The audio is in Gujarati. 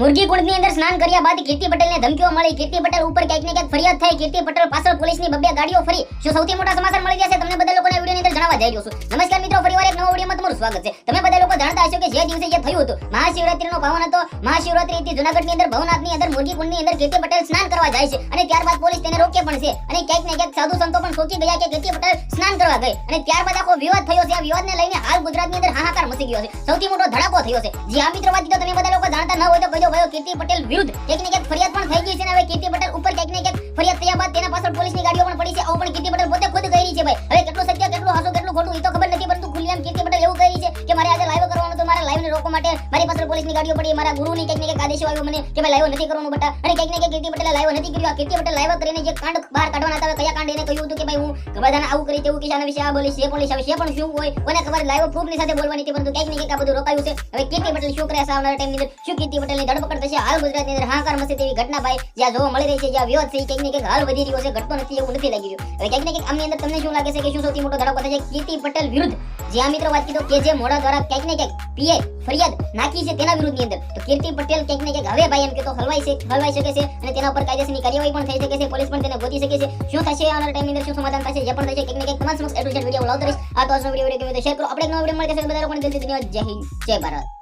મુરગી કુંડની અંદર સ્નાન કર્યા બાદ કીર્તિ પટેલને ધમકીઓ મળી. કીર્તિ પટેલ ઉપર ક્યાંક ને ક્યાંક ફરિયાદ થઈ. કીર્તિ પટેલ પાછળ પોલીસની બબ્બે ગાડીઓ ફરી. શું સૌથી મોટા સમાચાર મળી જશે તમને બધા જણાવવા આખો વિવાદ થયો છે. આ વિવાદને લઈને હાલ અંદર હાહાકાર મચી ગયો સૌથી મોટો ધડાકો થયો છે. બધા લોકો જાણતા હોય તો કીર્તિ પટેલ ફરિયાદ થઈ ગઈ છે અને પટેલ ઉપર ક્યાંક ફરિયાદ થયા બાદ તેના પાછળ ગાડીઓ પણ પડી છે. રોકવા માટે મારી પાસે પોલીસની ગાડીઓ પડી, મારા ગુરુની કંઈક ને કંઈક આદેશો આવ્યો મને કે ભાઈ લાઈવ નથી કરવાનું બટા. અને કંઈક ને કંઈક કીર્તિ પટેલ લાઈવ નથી કર્યું. આ કીર્તિ પટેલ લાઈવ કરીને જે કાંડ બહાર કાઢવાના હતા કયા કાંડ એને કહ્યું હતું કે ભાઈ હું બધાને આવું કરી તેવું કે વિશે આ બોલીશ, એ પોલીસ આવે છે પણ શું હોય, કોને ખબર? લાઈવ પ્રૂફની સાથે બોલવાની હતી, પરંતુ કંઈક ને કંઈક આ બધું રોકાયું છે. હવે કીર્તિ પટેલ શું કરે આવનારા ટાઈમની અંદર? શું કીર્તિ પટેલની ધરપકડ થશે? હાલ ગુજરાતની અંદર હાહાકાર મચે તેવી ઘટના ભાઈ, જ્યાં જોવા મળી રહી છે, જ્યાં વિવાદ છે કંઈક ને કંઈક હાલ વધી રહ્યો છે, ઘટતો નથી એવું નથી લાગી રહ્યું. હવે કંઈક ને કંઈક આમની અંદર તમને શું લાગે છે કે શું સૌથી મોટો ધડાકો થશે? કીર્તિ પટેલ વિરુદ્ધ. જે મિત્રો વાત કીધો કે જે મોડા દ્વારા કંઈક ને કંઈક પીએ ફરિયાદ નાખી છે તેના વિરુદ્ધની અંદર. તો કીર્તિ પટેલ ક્યાંક ને ક્યાંક હવે ભાઈ એમ કે તો હલવાઈ છે, હલવાઈ શકે છે અને તેના ઉપર કાયદેસરની કાર્યવાહી પણ થઈ શકે છે, પોલીસ પણ તેને ગોતી શકે છે. શું થશે આવનારા ટાઈમની અંદર, શું સમાધાન થશે, જે પણ થશે, ક્યાંક ને ક્યાંક તમામ સમક્ષ એડ્રેસ વીડિયો લાવતો રહીશ. આ તો આજનો વીડિયો વીડિયો ગમે તો શેર કરો? આપણે એક નવો વીડિયો મળે છે બધા લોકોને જલ્દી ધન્યવાદ. જય હિન્દ, જય ભારત.